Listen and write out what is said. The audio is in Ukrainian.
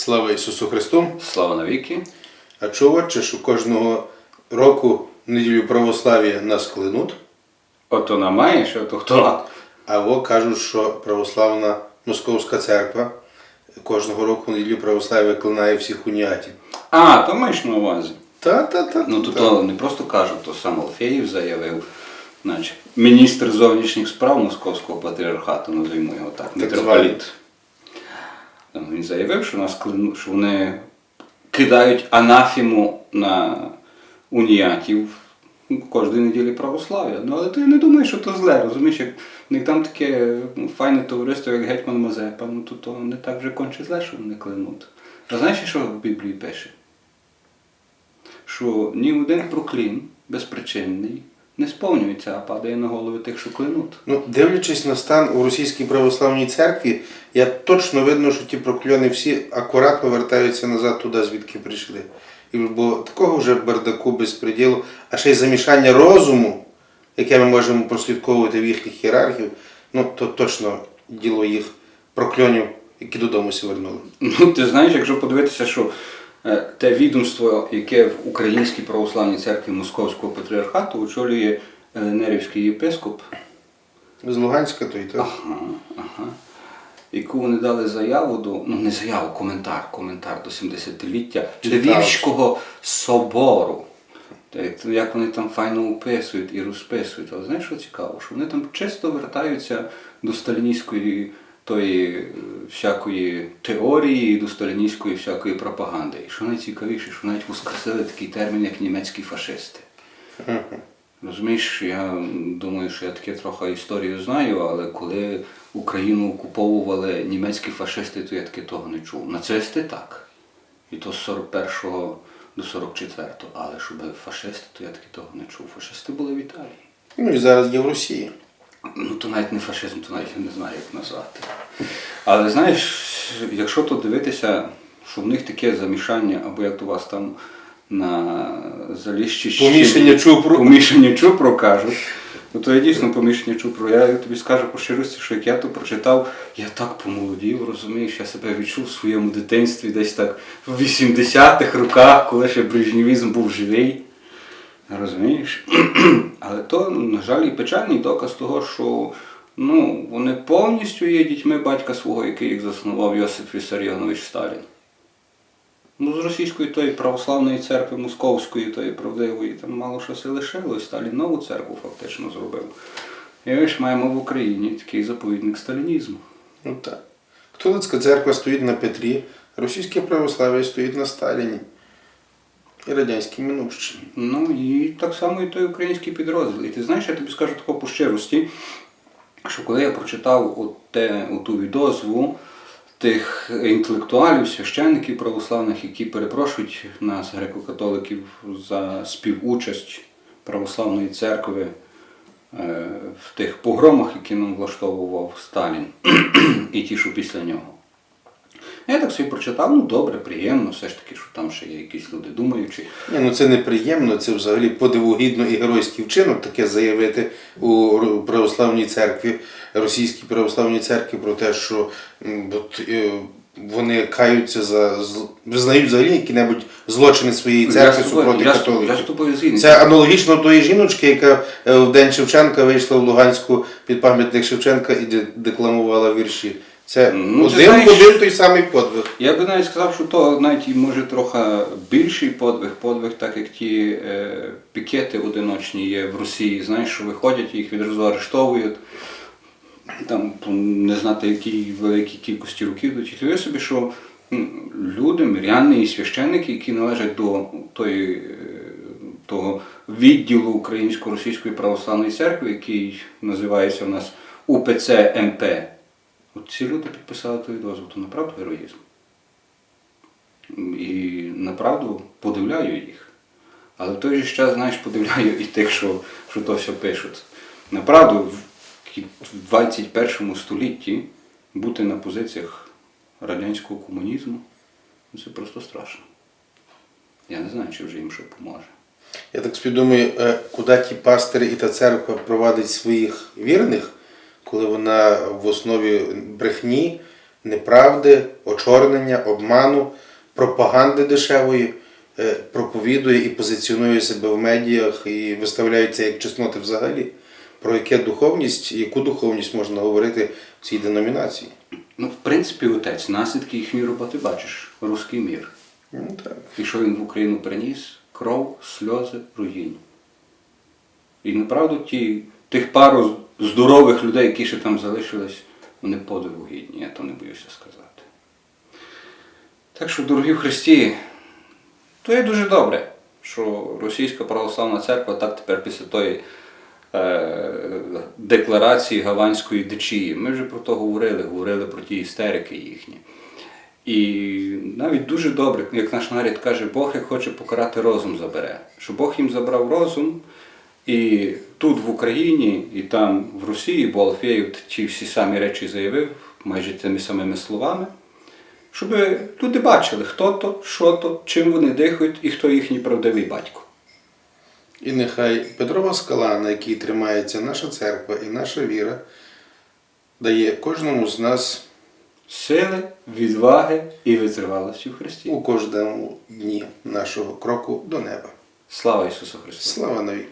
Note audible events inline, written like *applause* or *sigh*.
Слава Ісусу Христу! Слава навіки. А отче, що кожного року неділю православ'я нас клинуть, Ото намаєш, ото хто. а во кажуть, що православна Московська церква кожного року неділю православ'я клинає всіх уніатів. А, то маєш на увазі. Та-та-та. Ну то, то не просто кажуть, то сам Алфеєв заявив. Значить, міністр зовнішніх справ Московського патріархату, називаємо його так, митрополіт. Він заявив, що нас що вони кидають анафіму на уніатів кожної неділі православ'я. Ну, але ти не думаєш, що то зле, розумієш, як в них там таке ну, файне товариство, як гетьман Мазепа, ну то, то не так вже конче зле, що вони клинуть. А знаєш, що в Біблії пише? Що ні один проклін безпричинний не сповнюється, а падає на голови тих, що клинуть. Ну, дивлячись на стан у російській православній церкві, я точно видно, що ті прокльони всі акуратно вертаються назад туди, звідки прийшли. І, бо такого вже бардаку безпреділу, а ще й замішання розуму, яке ми можемо прослідковувати в їхніх ієрархів, ну то точно діло їх прокльонів, які додому сі вернули. Ну, ти знаєш, якщо подивитися, що те відомство, яке в Українській православній церкві Московського патріархату очолює е, Нерівський єпископ, З Луганська то й так. ага, ага, яку вони дали заяву до, ну не заяву, коментар, коментар до 70-ліття Львівського собору. Так, Як вони там файно описують і розписують. Але знаєш, що цікаво? Що вони там чисто вертаються до сталіністської тої е, всякої теорії, до сталіністської всякої пропаганди. І що найцікавіше, що навіть воскресили такий термін, як німецькі фашисти. Розумієш, я думаю, що я таке трохи історію знаю, але коли Україну окуповували німецькі фашисти, то я таки того не чув. Нацисти так. І то з 41-го до 44-го. Але щоб фашисти, то я таки того не чув. Фашисти були в Італії. Ну і зараз є в Росії. Ну, то навіть не фашизм, то навіть я не знаю, як назвати. Але знаєш, якщо то дивитися, що в них таке замішання, або як то у вас там на заліщі Помішання чупру. Помішання чупру кажуть. Ну то я дійсно помішання чупру. Я тобі скажу по щирості, що як я то прочитав, я так помолодів, розумієш, я себе відчув в своєму дитинстві десь так в 80-х роках, коли ще брежнєвізм був живий. Розумієш? *clears throat* Але то, на жаль, і печальний доказ того, що ну, вони повністю є дітьми батька свого, який їх заснував Йосиф Вісаріонович Сталін. Ну, з російської тої православної церкви Московської, тої правдивої, там мало щось і лишилось. Сталін нову церкву фактично зробив. І ми ж маємо в Україні такий заповідник сталінізму. Ну так. Католицька церква стоїть на Петрі, російське православ'я стоїть на Сталіні і радянській минувщині. Ну і так само і той український підрозділ. І ти знаєш, я тобі скажу тако по щирості, що коли я прочитав от те, оту відозву тих інтелектуалів, священників православних, які перепрошують нас, греко-католиків, за співучасть православної церкви е, в тих погромах, які нам влаштовував Сталін, *clears throat* і ті, що після нього. Я так собі прочитав, ну добре, приємно, все ж таки, що там ще є якісь люди думаючі. Ні, ну це неприємно, це взагалі подивогідно і геройський вчинок таке заявити у православній церкві, російській православній церкві про те, що от, е, вони каються за визнають взагалі які-небудь злочини своєї церкви я, супроти я католиків. Це аналогічно тої жіночки, яка е, в День Шевченка вийшла в Луганську під пам'ятник Шевченка і декламувала вірші. Це Ну, один знаєш- один той самий подвиг. Я би навіть сказав, що то навіть може трохи більший подвиг, подвиг, так як ті е, пікети одиночні є в Росії, знаєш, що виходять, їх відразу арештовують. Там не знати, якій великій кількості років до уяви собі, що люди, миряни і священники, які належать до тої, е, того відділу Українсько-Російської православної церкви, який називається у нас УПЦ МП. От ці люди підписали той дозвіл, то направду героїзм. І направду подивляю їх. Але в той же час, знаєш, подивляю і тих, що, що то все пишуть. Направду, в 21 столітті бути на позиціях радянського комунізму це просто страшно. Я не знаю, чи вже їм що поможе. Я так собі думаю, е, куди ті пастири і та церква провадить своїх вірних, коли вона в основі брехні, неправди, очорнення, обману, пропаганди дешевої, е, проповідує і позиціонує себе в медіях і виставляється як чесноти взагалі. Про яке духовність, яку духовність можна говорити в цій деномінації? Ну, в принципі, отець, наслідки їхньої роботи бачиш. Руський мір. Ну так. І що він в Україну приніс? Кров, сльози, руїнь. І направду ті, тих пару здорових людей, які ще там залишились, вони подиву гідні, я то не боюся сказати. Так що, дорогі в Христі, то є дуже добре, що Російська православна церква так тепер після тої е, декларації Гаванської дичії. Ми вже про то говорили, говорили про ті істерики їхні. І навіть дуже добре, як наш нарід каже, Бог як хоче покарати розум забере. Що Бог їм забрав розум, і тут в Україні, і там в Росії, бо Алфєєв ті всі самі речі заявив, майже тими самими словами, щоб люди бачили, хто то, що то, чим вони дихають і хто їхній правдивий батько. І нехай Петрова скала, на якій тримається наша церква і наша віра, дає кожному з нас Сили, відваги і витривалості в Христі. у кожному дні нашого кроку до неба. Слава Ісусу Христу! Слава навіки!